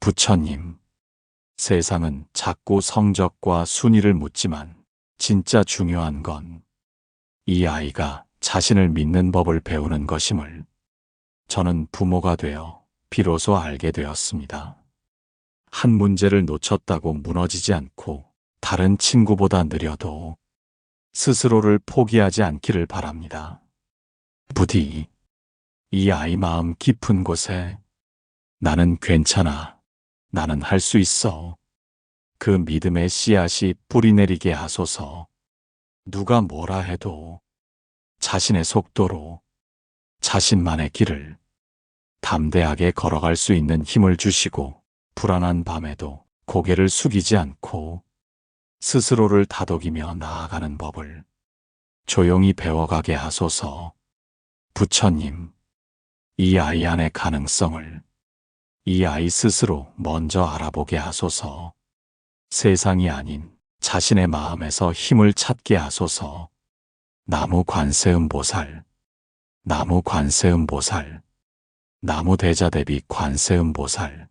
부처님, 세상은 자꾸 성적과 순위를 묻지만 진짜 중요한 건 이 아이가 자신을 믿는 법을 배우는 것임을 저는 부모가 되어 비로소 알게 되었습니다. 한 문제를 놓쳤다고 무너지지 않고 다른 친구보다 느려도 스스로를 포기하지 않기를 바랍니다. 부디 이 아이 마음 깊은 곳에 나는 괜찮아. 나는 할 수 있어. 그 믿음의 씨앗이 뿌리 내리게 하소서. 누가 뭐라 해도 자신의 속도로 자신만의 길을 담대하게 걸어갈 수 있는 힘을 주시고 불안한 밤에도 고개를 숙이지 않고 스스로를 다독이며 나아가는 법을 조용히 배워가게 하소서. 부처님, 이 아이 안의 가능성을 이 아이 스스로 먼저 알아보게 하소서. 세상이 아닌 자신의 마음에서 힘을 찾게 하소서. 나무 관세음 보살, 나무 관세음 보살, 나무 대자 대비 관세음 보살,